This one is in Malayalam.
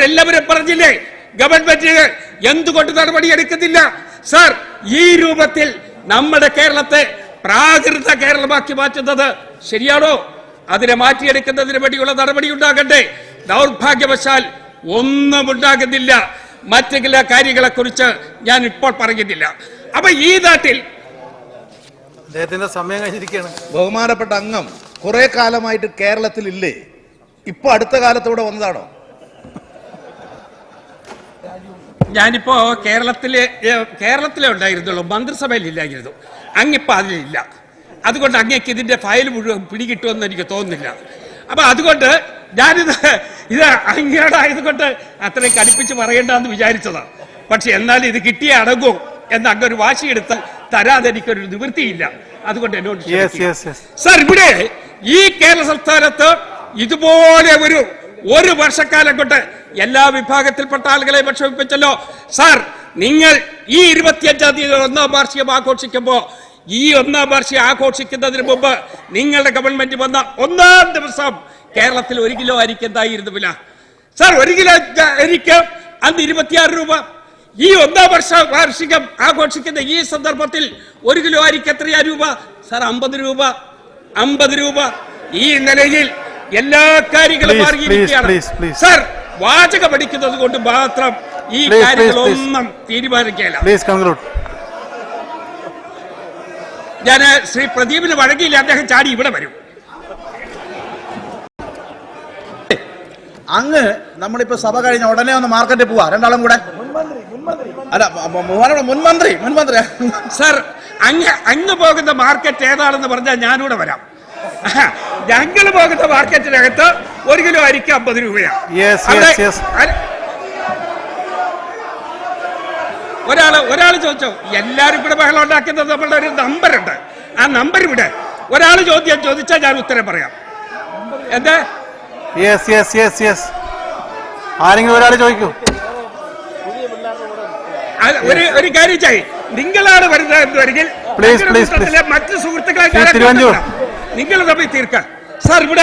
അവരെല്ലാവരും പറഞ്ഞില്ലേ? ഗവൺമെന്റ് എന്തുകൊണ്ട് നടപടി എടുക്കുന്നില്ല സർ ഈ രൂപത്തിൽ നമ്മുടെ കേരളത്തെ പ്രാകൃത കേരളമാക്കി മാറ്റുന്നത് ശരിയാണോ? അതിനെ മാറ്റിയെടുക്കുന്നതിന് വേണ്ടിയുള്ള നടപടി ഉണ്ടാകട്ടെ ദൗർഭാഗ്യവശാൽ ഒന്നും ഉണ്ടാകുന്നില്ല. മറ്റു ചില കാര്യങ്ങളെ കുറിച്ച് ഞാൻ ഇപ്പോൾ പറഞ്ഞിട്ടില്ല. അപ്പൊ ഈ നാട്ടിൽ അദ്ദേഹത്തിന്റെ സമയം കഴിഞ്ഞിരിക്കുകയാണ്. ബഹുമാനപ്പെട്ട അംഗം കുറെ കാലമായിട്ട് കേരളത്തിൽ ഇല്ലേ ഇപ്പൊ അടുത്ത കാലത്തൂടെ വന്നതാണോ? ഞാനിപ്പോ കേരളത്തിലെ കേരളത്തിലെ ഉണ്ടായിരുന്നുള്ളൂ. മന്ത്രിസഭയിൽ ഇല്ലായിരുന്നു അങ്ങിപ്പോ അതിലില്ല. അതുകൊണ്ട് അങ്ങേക്ക് ഇതിന്റെ ഫയൽ മുഴുവൻ പിടികിട്ടുമെന്ന് എനിക്ക് തോന്നുന്നില്ല. അപ്പൊ അതുകൊണ്ട് ഞാനിത് ഇത് അങ്ങയോടായതുകൊണ്ട് അത്രയും കടുപ്പിച്ച് പറയണ്ടെന്ന് വിചാരിച്ചതാ. പക്ഷെ എന്നാൽ ഇത് കിട്ടിയേ അടങ്ങൂ എന്ന് അങ്ങൊരു വാശിയെടുത്ത് തരാതെ എനിക്കൊരു നിവൃത്തിയില്ല. അതുകൊണ്ട് എന്നോട് സാർ ഇവിടെ ഈ കേരള സംസ്ഥാനത്ത് ഇതുപോലെ ഒരു ഒരു വർഷക്കാലം കൊണ്ട് എല്ലാ വിഭാഗത്തിൽപ്പെട്ട ആളുകളെ വിക്ഷോഭിപ്പിച്ചല്ലോ സാർ നിങ്ങൾ ഈ ഇരുപത്തിയഞ്ചാം തീയതി ഒന്നാം വാർഷികം ആഘോഷിക്കുമ്പോൾ ഈ ഒന്നാം വാർഷികം ആഘോഷിക്കുന്നതിന് മുമ്പ് നിങ്ങളുടെ ഗവൺമെന്റ് വന്ന ഒന്നാം ദിവസം കേരളത്തിൽ ഒരു കിലോ അരിക്ക് എന്തായിരുന്നു വില? സാർ ഒരു കിലോ അരിക്ക് അന്ന് ഇരുപത്തിയാറ് രൂപ. ഈ ഒന്നാം വർഷ വാർഷികം ആഘോഷിക്കുന്ന ഈ സന്ദർഭത്തിൽ ഒരു കിലോ അരിക്ക് എത്രയാ രൂപ? സാർ അമ്പത് രൂപ. അമ്പത് രൂപ. ഈ നിലയിൽ എല്ലാ കാര്യങ്ങളും. സാർ വാചകം അടിക്കുന്നത് കൊണ്ട് മാത്രം ഈ കാര്യങ്ങളൊന്നും തീരുമാനിക്കില്ല പ്ലീസ് കൺക്ലൂഡ് ഞാൻ ശ്രീ പ്രദീപിന് വഴങ്ങിയില്ല അദ്ദേഹം ചാടി ഇവിടെ വരും. അങ്ങ് നമ്മളിപ്പോ സഭ കഴിഞ്ഞ ഉടനെ ഒന്ന് മാർക്കറ്റിൽ പോവാ. രണ്ടാളും കൂടെ. അല്ല മുൻമന്ത്രി മുൻമന്ത്രി. സർ അങ്ങ് അങ്ങ് പോകുന്ന മാർക്കറ്റ് ഏതാണെന്ന് പറഞ്ഞാൽ ഞാനിവിടെ വരാം. ഞങ്ങൾ പോകുന്ന മാർക്കറ്റിനകത്ത് ഒരു കിലോ അരിക്ക് അമ്പത് രൂപയാണ് ഒരാൾ ഒരാൾ ചോദിച്ചോ എല്ലാരും ഇവിടെ ബഹളം ഉണ്ടാക്കുന്നത് നമ്മളുടെ ഒരു നമ്പർ ഉണ്ട് ആ നമ്പർ ഇവിടെ. ഒരാൾ ചോദ്യം ചോദിച്ചാൽ ഞാൻ ഉത്തരം പറയാം. എന്താ? യെസ് യെസ് യെസ് യെസ് ആരെങ്കിലും ഒരാൾ ചോദിക്കൂ. ഒരു ഒരു കാര്യം ചെയ് നിങ്ങളാണ് വരുന്നത് എന്ന് വരികിൽ മറ്റു സുഹൃത്തുക്കളെ തിരുവഞ്ചൂർ. നിങ്ങൾ തമ്മിൽ തീർക്കാം സാർ ഇവിടെ